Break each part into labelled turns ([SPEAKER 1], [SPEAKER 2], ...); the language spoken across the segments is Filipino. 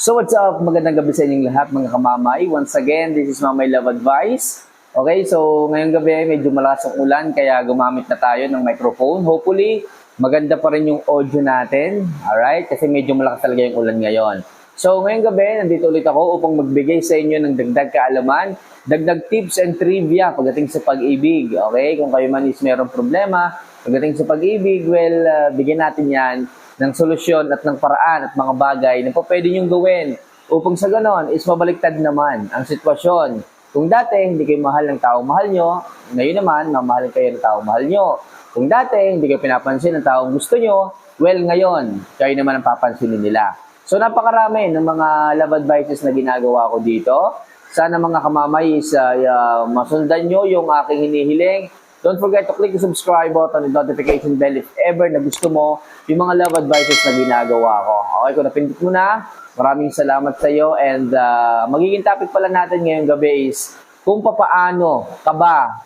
[SPEAKER 1] So what's up? Magandang gabi sa inyong lahat mga kamamay. Once again, this is Mamay Love Advice. Okay, so ngayong gabi medyo malakas ang ulan kaya gumamit na tayo ng microphone. Hopefully, maganda pa rin yung audio natin. Alright? Kasi medyo malakas talaga yung ulan ngayon. So ngayong gabi, nandito ulit ako upang magbigay sa inyo ng dagdag kaalaman, dagdag tips and trivia pagdating sa pag-ibig. Okay? Kung kayo man is merong problema, pagdating sa pag-ibig, well, uh, bigyan natin yan ng solusyon at ng paraan at mga bagay na po pwede niyong gawin upang sa ganon is mabaliktad naman ang sitwasyon. Kung dati hindi kayo mahal ng tao mahal nyo, ngayon naman mamahalin kayo ng tao mahal nyo. Kung dati hindi kayo pinapansin ng taong gusto nyo, well ngayon, kayo naman ang papansinin nila. So napakarami ng mga love advices na ginagawa ko dito. Sana mga kamamay is uh, uh, masundan nyo yung aking hinihiling. Don't forget to click the subscribe button and notification bell if ever na gusto mo yung mga love advices na ginagawa ko. Okay, kung napindot mo na, maraming salamat sa iyo and uh, magiging topic pala natin ngayong gabi is kung papaano ka ba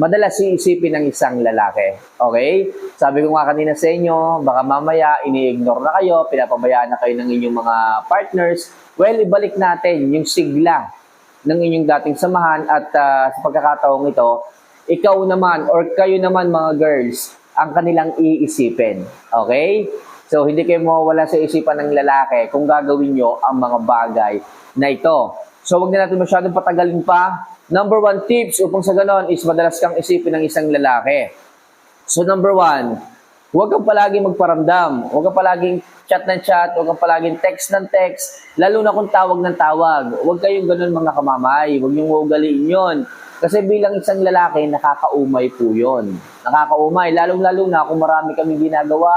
[SPEAKER 1] madalas iisipin ng isang lalaki. Okay? Sabi ko nga kanina sa inyo, baka mamaya ini-ignore na kayo, pinapabayaan na kayo ng inyong mga partners. Well, ibalik natin yung sigla ng inyong dating samahan at uh, sa pagkakataong ito, ikaw naman or kayo naman mga girls ang kanilang iisipin. Okay? So, hindi kayo mawawala sa isipan ng lalaki kung gagawin nyo ang mga bagay na ito. So, wag na natin masyadong patagalin pa. Number one tips upang sa ganon is madalas kang isipin ng isang lalaki. So, number one, huwag kang palagi magparamdam. Huwag kang palaging chat ng chat, huwag kang palaging text ng text, lalo na kung tawag ng tawag. Huwag kayong ganun mga kamamay. Huwag niyong ugaliin yun. Kasi bilang isang lalaki, nakakaumay po yun. Nakakaumay, lalong-lalo na kung marami kaming ginagawa.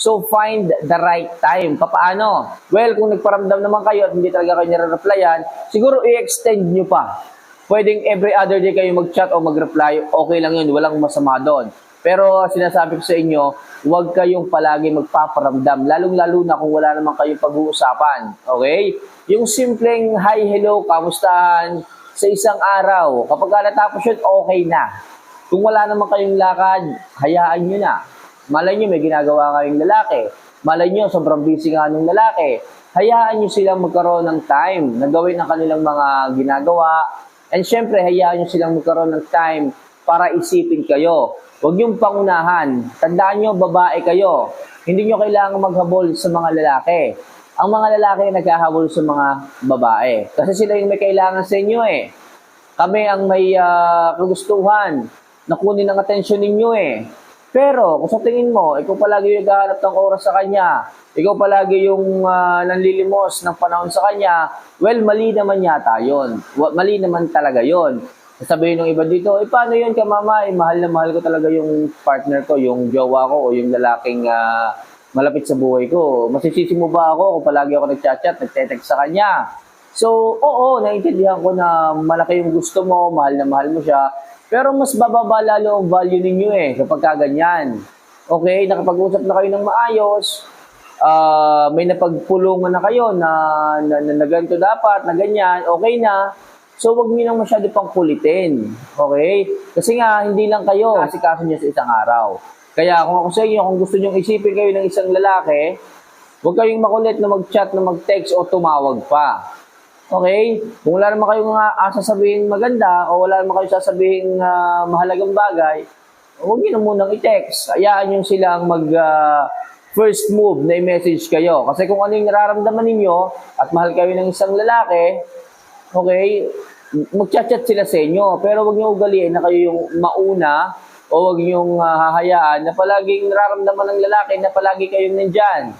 [SPEAKER 1] So, find the right time. Papaano? Well, kung nagparamdam naman kayo at hindi talaga kayo nire-replyan, siguro i-extend nyo pa. Pwedeng every other day kayo mag-chat o mag-reply, okay lang yun, walang masama doon. Pero sinasabi ko sa inyo, huwag kayong palagi magpaparamdam, lalong-lalo na kung wala naman kayong pag-uusapan. Okay? Yung simpleng hi, hello, kamustahan, sa isang araw. Kapag natapos yun, okay na. Kung wala naman kayong lakad, hayaan nyo na. Malay nyo, may ginagawa kayong lalaki. Malay nyo, sobrang busy nga ng lalaki. Hayaan nyo silang magkaroon ng time na gawin ang kanilang mga ginagawa. And syempre, hayaan nyo silang magkaroon ng time para isipin kayo. Huwag yung pangunahan. Tandaan nyo, babae kayo. Hindi nyo kailangan maghabol sa mga lalaki. Ang mga lalaki naghahabol sa mga babae. Kasi sila yung may kailangan sa inyo eh. Kami ang may uh, kagustuhan na kunin ang atensyon ninyo eh. Pero kung sa tingin mo, ikaw palagi yung naghahanap ng oras sa kanya, ikaw palagi yung uh, nanlilimos ng panahon sa kanya, well, mali naman yata yun. Mali naman talaga yun. Sabihin ng iba dito, eh paano yun ka mama? Eh, mahal na mahal ko talaga yung partner ko, yung jowa ko o yung lalaking uh, malapit sa buhay ko. Masisisi mo ba ako kung palagi ako nagchat-chat, nagte-text sa kanya? So, oo, naiintindihan ko na malaki yung gusto mo, mahal na mahal mo siya. Pero mas bababa lalo ang value ninyo eh kapag kaganyan. Okay, nakapag-usap na kayo ng maayos, uh, may napagpulungan na kayo na, na, na, na ganito dapat, na ganyan, okay na. So, wag niyo nang masyado pang kulitin. Okay? Kasi nga, hindi lang kayo kasi kaso niya sa isang araw. Kaya kung ako sa inyo, kung gusto niyo isipin kayo ng isang lalaki, huwag kayong makulit na mag-chat, na mag-text o tumawag pa. Okay? Kung wala naman kayong uh, sasabihin maganda o wala naman kayong sasabihin uh, mahalagang bagay, huwag niyo na munang i-text. Hayaan niyo silang mag uh, first move na i-message kayo. Kasi kung ano yung nararamdaman ninyo at mahal kayo ng isang lalaki, okay, mag-chat-chat sila sa inyo. Pero huwag niyo ugaliin na kayo yung mauna o huwag niyong uh, hahayaan na palaging nararamdaman ng lalaki na palagi kayong nandyan.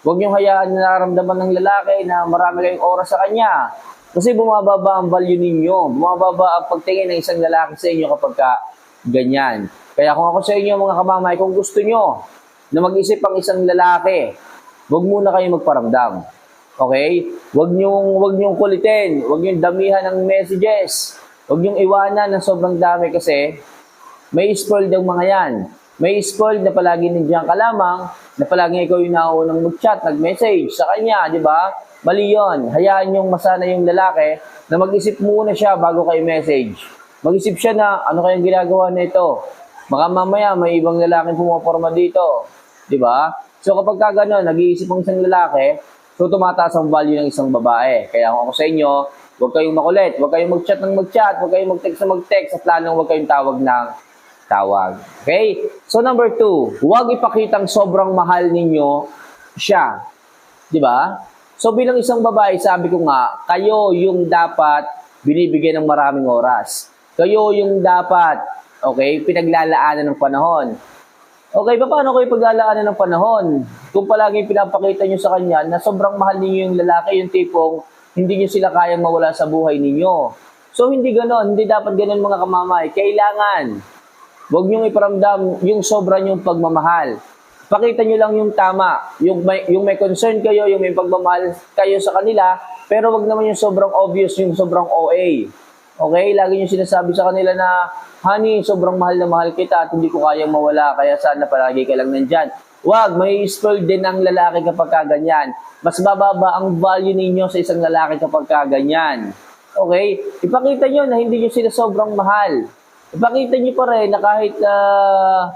[SPEAKER 1] Huwag niyong hayaan na nararamdaman ng lalaki na marami kayong oras sa kanya. Kasi bumababa ang value ninyo. Bumababa ang pagtingin ng isang lalaki sa inyo kapag ka ganyan. Kaya kung ako sa inyo mga kamamay, kung gusto nyo na mag-isip ang isang lalaki, huwag muna kayo magparamdam. Okay? Huwag niyong, huwag niyong kulitin. Huwag niyong damihan ng messages. Huwag niyong iwanan ng sobrang dami kasi may spoiled ang mga yan. May spoiled na palagi nandiyan ka lamang, na palagi ikaw yung naunang mag-chat, nag-message sa kanya, di ba? Mali yun. Hayaan yung masana yung lalaki na mag-isip muna siya bago kayo message. Mag-isip siya na ano kayang ginagawa nito. Baka mamaya may ibang lalaking pumaporma dito. Di ba? So kapag ka gano'n, nag-iisip ang isang lalaki, So, tumataas ang value ng isang babae. Kaya kung ako sa inyo, huwag kayong makulit, huwag kayong mag-chat ng mag-chat, huwag kayong mag-text ng mag-text, at lalong huwag kayong tawag ng tawag. Okay? So, number two, huwag ipakitang sobrang mahal ninyo siya. Di ba? So, bilang isang babae, sabi ko nga, kayo yung dapat binibigyan ng maraming oras. Kayo yung dapat, okay, pinaglalaanan ng panahon. Okay, pa paano kayo paglalaanan ng panahon? Kung palagi pinapakita nyo sa kanya na sobrang mahal ninyo yung lalaki, yung tipong hindi nyo sila kayang mawala sa buhay ninyo. So, hindi ganon. Hindi dapat ganon mga kamamay. Kailangan, huwag nyo iparamdam yung sobra nyong pagmamahal. Pakita nyo lang yung tama. Yung may, yung may concern kayo, yung may pagmamahal kayo sa kanila, pero wag naman yung sobrang obvious, yung sobrang OA. Okay? Lagi nyo sinasabi sa kanila na, Honey, sobrang mahal na mahal kita at hindi ko kayang mawala, kaya sana palagi ka lang nandyan. Wag, may spoil din ang lalaki kapag kaganyan. Mas bababa ang value ninyo sa isang lalaki kapag kaganyan. Okay? Ipakita nyo na hindi nyo sila sobrang mahal. Ipakita nyo pa rin na kahit ah,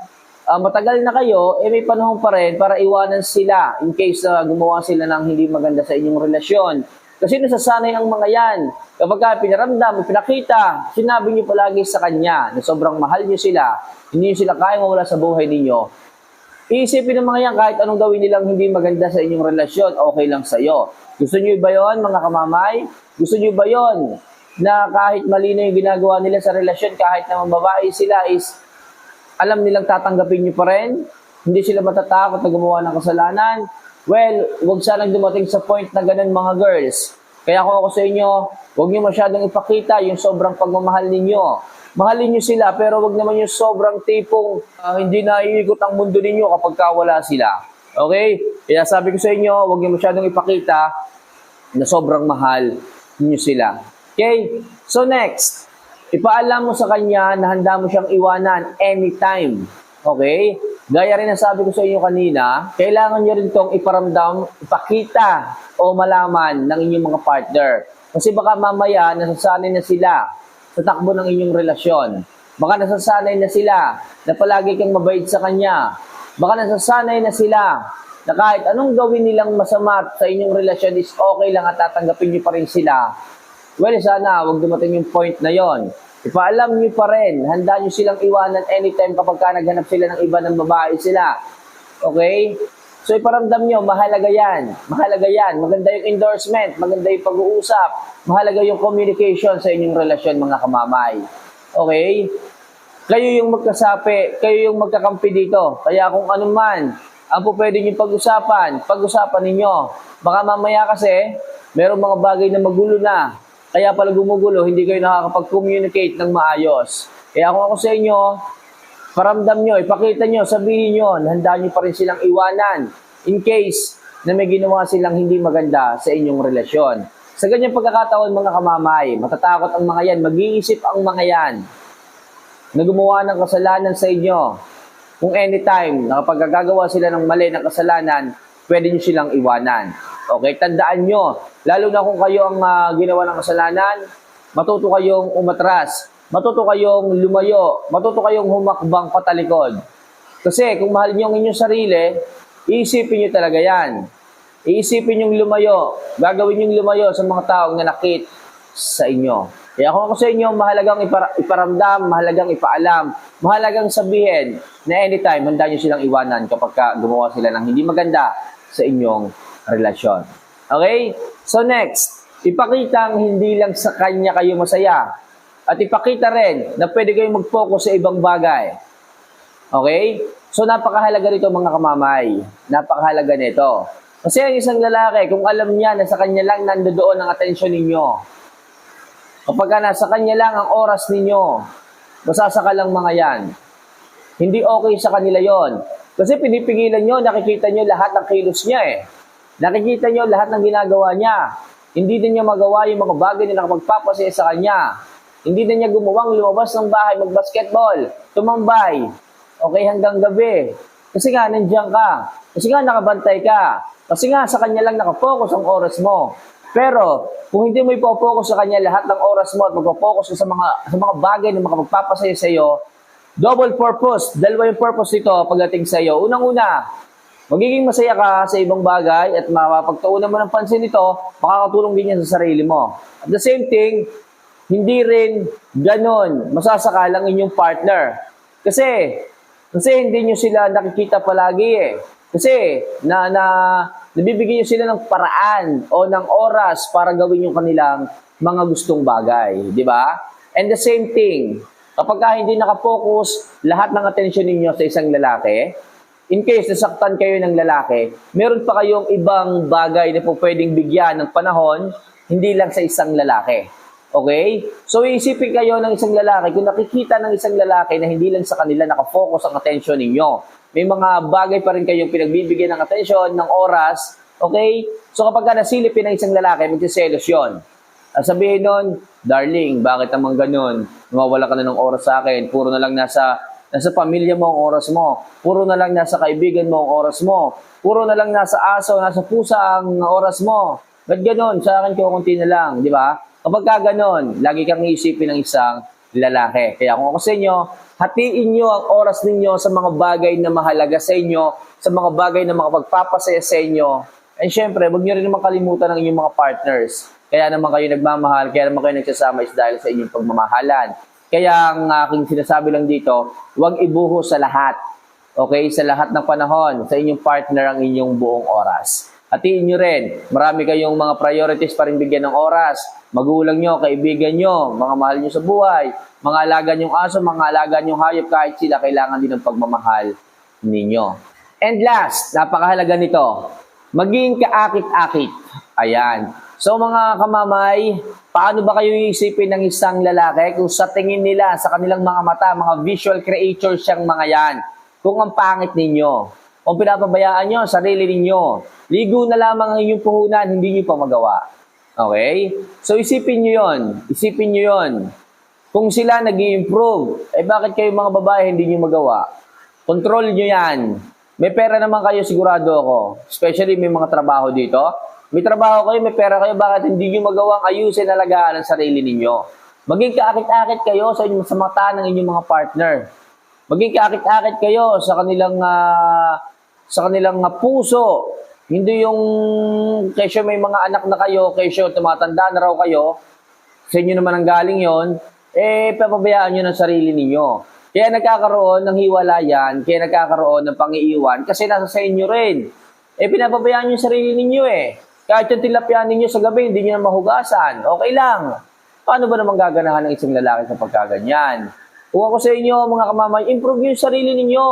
[SPEAKER 1] ah, matagal na kayo, eh may panahon pa rin para iwanan sila in case na gumawa sila ng hindi maganda sa inyong relasyon. Kasi nasasanay ang mga yan. Kapag ka pinaramdam, pinakita, sinabi niyo palagi sa kanya na sobrang mahal niyo sila, hindi niyo sila kaya mawala sa buhay ninyo, Iisipin ng mga yan kahit anong gawin nilang hindi maganda sa inyong relasyon, okay lang sa iyo. Gusto niyo ba yon mga kamamay? Gusto niyo ba yon na kahit mali na yung ginagawa nila sa relasyon, kahit naman babae sila is alam nilang tatanggapin niyo pa rin? Hindi sila matatakot na gumawa ng kasalanan? Well, huwag sanang dumating sa point na ganun mga girls. Kaya kung ako sa inyo, huwag niyo masyadong ipakita yung sobrang pagmamahal ninyo. Mahalin niyo sila, pero wag naman yung sobrang tipong ah, hindi na iikot ang mundo ninyo kapag kawala sila. Okay? Kaya sabi ko sa inyo, huwag niyo masyadong ipakita na sobrang mahal niyo sila. Okay? So next, ipaalam mo sa kanya na handa mo siyang iwanan anytime. Okay? Gaya rin ang sabi ko sa inyo kanina, kailangan niyo rin itong iparamdam, ipakita o malaman ng inyong mga partner. Kasi baka mamaya nasasanay na sila sa takbo ng inyong relasyon. Baka nasasanay na sila na palagi kang mabait sa kanya. Baka nasasanay na sila na kahit anong gawin nilang masama sa inyong relasyon is okay lang at tatanggapin niyo pa rin sila. Well, sana wag dumating yung point na yon. Ipaalam niyo pa rin, handa niyo silang iwanan anytime kapag ka naghanap sila ng iba ng babae sila. Okay? So iparamdam nyo, mahalaga yan. Mahalaga yan. Maganda yung endorsement, maganda yung pag-uusap, mahalaga yung communication sa inyong relasyon mga kamamay. Okay? Kayo yung magkasapi, kayo yung magkakampi dito. Kaya kung ano man, ang po pwede nyo pag-usapan, pag-usapan ninyo. Baka mamaya kasi, merong mga bagay na magulo na. Kaya pala gumugulo, hindi kayo nakakapag-communicate ng maayos. Kaya kung ako sa inyo, paramdam nyo, ipakita nyo, sabihin nyo, handa nyo pa rin silang iwanan in case na may ginawa silang hindi maganda sa inyong relasyon. Sa ganyang pagkakataon mga kamamay, matatakot ang mga yan, mag-iisip ang mga yan na gumawa ng kasalanan sa inyo. Kung anytime na kapag gagawa sila ng mali ng kasalanan, pwede nyo silang iwanan. Okay, tandaan nyo, lalo na kung kayo ang ah, ginawa ng kasalanan, matuto kayong umatras, matuto kayong lumayo, matuto kayong humakbang patalikod. Kasi kung mahal niyo ang inyong sarili, iisipin niyo talaga yan. Iisipin yung lumayo, gagawin yung lumayo sa mga taong nanakit sa inyo. Kaya kung ako sa inyo, mahalagang ipara- iparamdam, mahalagang ipaalam, mahalagang sabihin na anytime, handa nyo silang iwanan kapag ka gumawa sila ng hindi maganda sa inyong relasyon. Okay? So next, ipakita ang hindi lang sa kanya kayo masaya. At ipakita rin na pwede kayong mag-focus sa ibang bagay. Okay? So napakahalaga nito mga kamamay. Napakahalaga nito. Kasi ang isang lalaki, kung alam niya na sa kanya lang nandoon ang atensyon ninyo, kapag ka nasa kanya lang ang oras ninyo, masasaka lang mga yan. Hindi okay sa kanila yon. Kasi pinipigilan nyo, nakikita nyo lahat ng kilos niya eh. Nakikita nyo lahat ng ginagawa niya. Hindi din niya magawa yung mga bagay na nakapagpapasaya sa kanya. Hindi din niya gumawang lumabas ng bahay, mag-basketball, tumambay, okay hanggang gabi. Kasi nga, nandiyan ka. Kasi nga, nakabantay ka. Kasi nga, sa kanya lang nakafocus ang oras mo. Pero, kung hindi mo ipopokus sa kanya lahat ng oras mo at magpo-focus ka sa mga, sa mga bagay na makapagpapasaya sa iyo, double purpose. Dalawa yung purpose nito pagdating sa iyo. Unang-una, magiging masaya ka sa ibang bagay at mapapagtuunan mo ng pansin nito, makakatulong din yan sa sarili mo. At the same thing, hindi rin ganon masasakalang inyong partner. Kasi, kasi hindi nyo sila nakikita palagi eh. Kasi, na, na, nabibigyan nyo sila ng paraan o ng oras para gawin yung kanilang mga gustong bagay. Di ba? And the same thing, kapag ka hindi nakapokus lahat ng atensyon ninyo sa isang lalaki, in case nasaktan kayo ng lalaki, meron pa kayong ibang bagay na po pwedeng bigyan ng panahon, hindi lang sa isang lalaki. Okay? So, isipin kayo ng isang lalaki, kung nakikita ng isang lalaki na hindi lang sa kanila nakafocus ang attention ninyo, may mga bagay pa rin kayong pinagbibigyan ng attention, ng oras, okay? So, kapag ka nasilipin ng isang lalaki, magsiselos yun. Sabihin nun, darling, bakit naman ganun? Nawawala ka na ng oras sa akin. Puro na lang nasa, nasa pamilya mo ang oras mo. Puro na lang nasa kaibigan mo ang oras mo. Puro na lang nasa aso, nasa pusa ang oras mo. Ba't ganun? Sa akin, kukunti na lang, di ba? Kapag ka ganun, lagi kang iisipin ng isang lalaki. Kaya kung ako sa inyo, hatiin nyo ang oras ninyo sa mga bagay na mahalaga sa inyo, sa mga bagay na makapagpapasaya sa inyo. And syempre, huwag nyo rin naman kalimutan ng inyong mga partners. Kaya naman kayo nagmamahal, kaya naman kayo nagsasama is dahil sa inyong pagmamahalan. Kaya ang aking sinasabi lang dito, huwag ibuho sa lahat. Okay? Sa lahat ng panahon, sa inyong partner ang inyong buong oras. Hatiin nyo rin. Marami kayong mga priorities pa rin bigyan ng oras. Magulang nyo, kaibigan nyo, mga mahal nyo sa buhay, mga alaga nyong aso, mga alaga nyong hayop, kahit sila kailangan din ng pagmamahal ninyo. And last, napakahalaga nito, maging kaakit-akit. Ayan. So mga kamamay, paano ba kayo iisipin ng isang lalaki kung sa tingin nila, sa kanilang mga mata, mga visual creatures siyang mga yan, kung ang pangit ninyo, kung pinapabayaan nyo, sarili ninyo, ligo na lamang ang inyong puhunan, hindi nyo pa magawa. Okay? So isipin nyo yon, isipin nyo yon. Kung sila nag improve eh bakit kayo mga babae hindi nyo magawa? Control nyo yan. May pera naman kayo, sigurado ako. Especially may mga trabaho dito. May trabaho kayo, may pera kayo, bakit hindi nyo magawang ayusin alagaan ang sarili ninyo? Maging kaakit-akit kayo sa, inyong, sa mata ng inyong mga partner. Maging kaakit-akit kayo sa kanilang ah, sa kanilang ah, puso. Hindi yung kesyo may mga anak na kayo, kesyo tumatanda na raw kayo, sa inyo naman ang galing yon eh, papabayaan nyo ng sarili ninyo. Kaya nagkakaroon ng hiwalayan, kaya nagkakaroon ng pangiiwan, kasi nasa sa inyo rin. Eh, pinapabayaan nyo yung sarili ninyo eh. Kahit yung tilapia ninyo sa gabi, hindi nyo na mahugasan. Okay lang. Paano ba naman gaganahan ng isang lalaki sa pagkaganyan? Kung ako sa inyo, mga kamamay, improve yung sarili ninyo.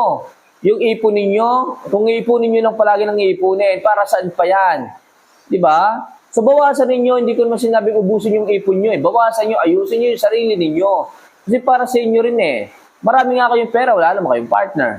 [SPEAKER 1] Yung ipon ninyo, kung iipunin nyo lang palagi ng iipunin, para saan pa yan? Di ba? So bawasan ninyo, hindi ko naman sinabing ubusin yung ipon nyo eh. Bawasan nyo, ayusin nyo yung sarili ninyo. Kasi para sa inyo rin eh. Marami nga kayong pera, wala naman kayong partner.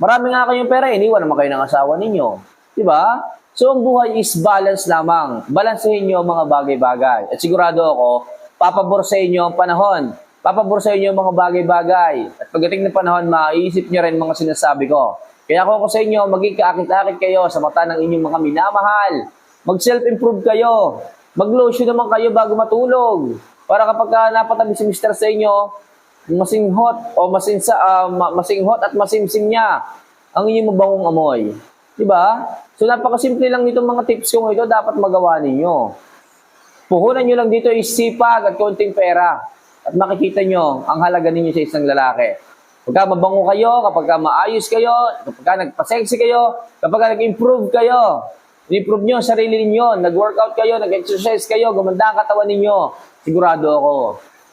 [SPEAKER 1] Marami nga kayong pera, iniwan naman kayo ng asawa ninyo. Di ba? So ang buhay is balance lamang. Balansehin nyo ang mga bagay-bagay. At sigurado ako, papabor sa inyo ang panahon. Papabor sa inyo ang mga bagay-bagay. At pagdating ng panahon, maiisip nyo rin mga sinasabi ko. Kaya kung ako sa inyo, maging kaakit-akit kayo sa mata ng inyong mga minamahal. Mag-self-improve kayo. Mag-lotion naman kayo bago matulog. Para kapag ka napatabi si Mr. sa inyo, masing hot o masing, sa, ah, ma- masing hot at masimsim niya ang inyong mabangong amoy. Di ba? So napakasimple lang nitong mga tips ko ito, dapat magawa ninyo. Puhunan nyo lang dito is sipag at konting pera. At makikita nyo ang halaga ninyo sa isang lalaki. Kapag ka mabango kayo, kapag ka maayos kayo, kapag ka nagpa-sexy kayo, kapag ka nag-improve kayo, improve nyo sarili ninyo, nag-workout kayo, nag-exercise kayo, gumanda ang katawan ninyo, sigurado ako,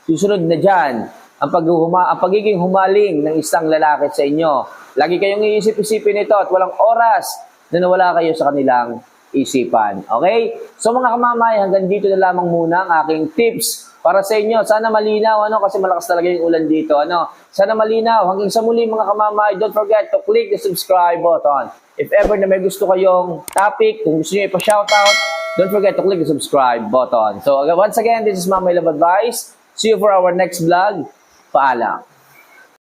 [SPEAKER 1] susunod na dyan, ang, paghuma, ang pagiging humaling ng isang lalaki sa inyo. Lagi kayong iisip-isipin ito at walang oras na nawala kayo sa kanilang isipan. Okay? So mga kamamay, hanggang dito na lamang muna ang aking tips para sa inyo. Sana malinaw, ano, kasi malakas talaga yung ulan dito, ano. Sana malinaw. Hanggang sa muli mga kamamay, don't forget to click the subscribe button. If ever na may gusto kayong topic, kung gusto nyo ipa-shoutout, don't forget to click the subscribe button. So once again, this is Mamay Love Advice. See you for our next vlog. Paalam.